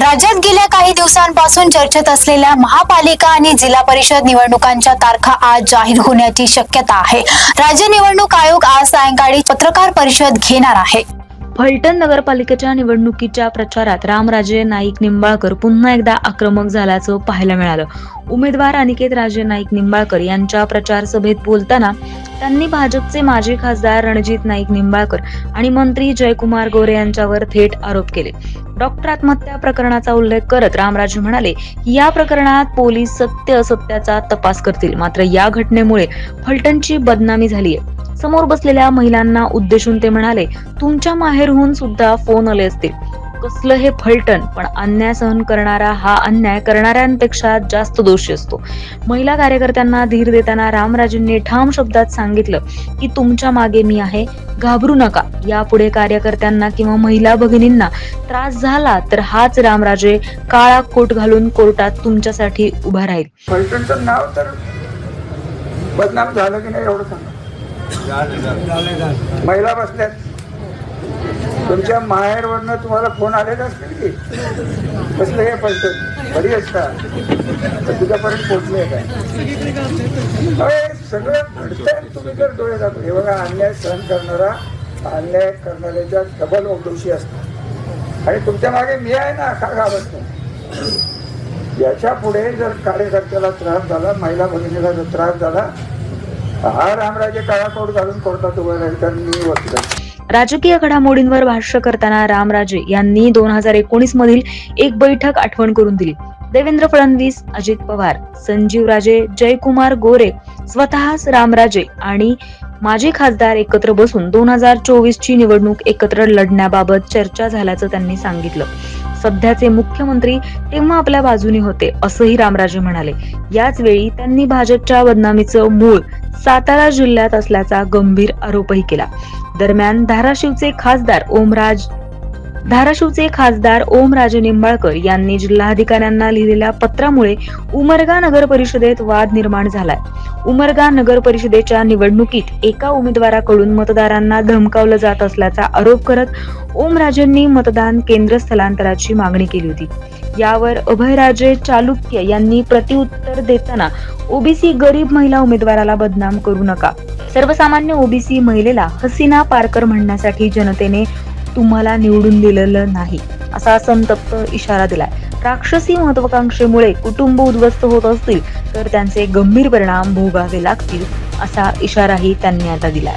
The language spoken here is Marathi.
राज्यात गेल्या काही दिवसांपासून चर्चेत असलेल्या महापालिका आणि जिल्हा परिषद निवडणुकांच्या तारखा आज जाहीर होण्याची शक्यता आहे. राज्य निवडणूक आयोग आज सायंकाळी पत्रकार परिषद घेणार आहे. फलटण नगरपालिकेच्या निवडणुकीच्या प्रचारात रामराजे नाईक निंबाळकर पुन्हा एकदा आक्रमक झाल्याचं पाहायला मिळालं. उमेदवार अनिकेत राजे नाईक निंबाळकर यांच्या प्रचार सभेत बोलताना त्यांनी भाजपचे माजी खासदार रणजित नाईक निंबाळकर आणि मंत्री जयकुमार गोरे यांच्यावर थेट आरोप केले. डॉक्टर आत्महत्या प्रकरणाचा उल्लेख करत रामराजे म्हणाले या प्रकरणात पोलीस सत्य असत्याचा तपास करतील. मात्र या घटनेमुळे फलटणची बदनामी झाली आहे समोर बसलेल्या महिलांना उद्देशून ते म्हणाले तुमच्या माहेरहून सुद्धा फोन आले असतील. कसलं हे फलटण पण अन्याय सहन करणारा हा अन्याय करणाऱ्यांपेक्षा जास्त दोषी असतो. महिला कार्यकर्त्यांना धीर देताना रामराजेंनी ठाम शब्दात सांगितलं की तुमच्या मागे मी आहे. घाबरू नका. यापुढे कार्यकर्त्यांना किंवा महिला भगिनींना त्रास झाला तर हाच रामराजे काळा कोट घालून कोर्टात तुमच्यासाठी उभा राहील. फलटणचं नाव तर बदनाम झालं की नाही एवढं सांगा. महिला बसल्यात. तुमच्या माहेरवरनं तुम्हाला फोन आलेला असतील की? कसलं हे फलटण बरी असता तर तुझ्यापर्यंत पोचले काय? अरे सगळं घडतंय तुम्ही जर डोळे जातो हे बघा अन्याय सहन करणारा अन्याय करणाऱ्याच्या डबल दोषी असतात. आणि तुमच्या मागे मी आहे ना का घाबरत याच्यापुढे जर कार्यकर्त्याला त्रास झाला महिला भगिनीला जर त्रास झाला हा रामराजे काळा कोट घालून कोर्टात उभं राहील तर मी वकील राजकीय घडामोडींवर भाष्य करताना रामराजे यांनी दोन हजार एकोणीस मधील एक बैठक आठवण करून दिली. देवेंद्र फडणवीस अजित पवार संजीव राजे जयकुमार गोरे स्वतःच रामराजे आणि माजी खासदार एकत्र बसून दोन हजार चोवीस ची निवडणूक एकत्र लढण्याबाबत चर्चा झाल्याचं त्यांनी सांगितलं. सध्याचे मुख्यमंत्री तेव्हा आपल्या बाजूने होते असंही रामराजे म्हणाले. याच वेळी त्यांनी भाजपच्या बदनामीचं मूळ सातारा जिल्ह्यात असल्याचा गंभीर आरोपही केला. दरम्यान धाराशिवचे खासदार ओमराज धाराशिवचे खासदार ओमराजे निंबाळकर यांनी जिल्हाधिकाऱ्यांना लिहिलेल्या पत्रामुळे उमरगा नगर परिषदेत वाद निर्माण झालाय. उमरगा नगर परिषदेच्या निवडणुकीत एका उमेदवाराकडून मतदारांना धमकावलं जात असल्याचा आरोप करत ओमराजेंनी मतदान केंद्र स्थलांतराची मागणी केली होती. यावर अभयराजे चालुक्य यांनी प्रतिउत्तर देताना ओबीसी गरीब महिला उमेदवाराला बदनाम करू नका. सर्वसामान्य ओबीसी महिलेला हसीना पारकर म्हणण्यासाठी जनतेने तुम्हाला निवडून दिलेलं नाही. असा संतप्त इशारा दिलाय. राक्षसी महत्वाकांक्षेमुळे कुटुंब उद्ध्वस्त होत असतील तर त्यांचे गंभीर परिणाम भोगावे लागतील असा इशाराही त्यांनी आता दिलाय.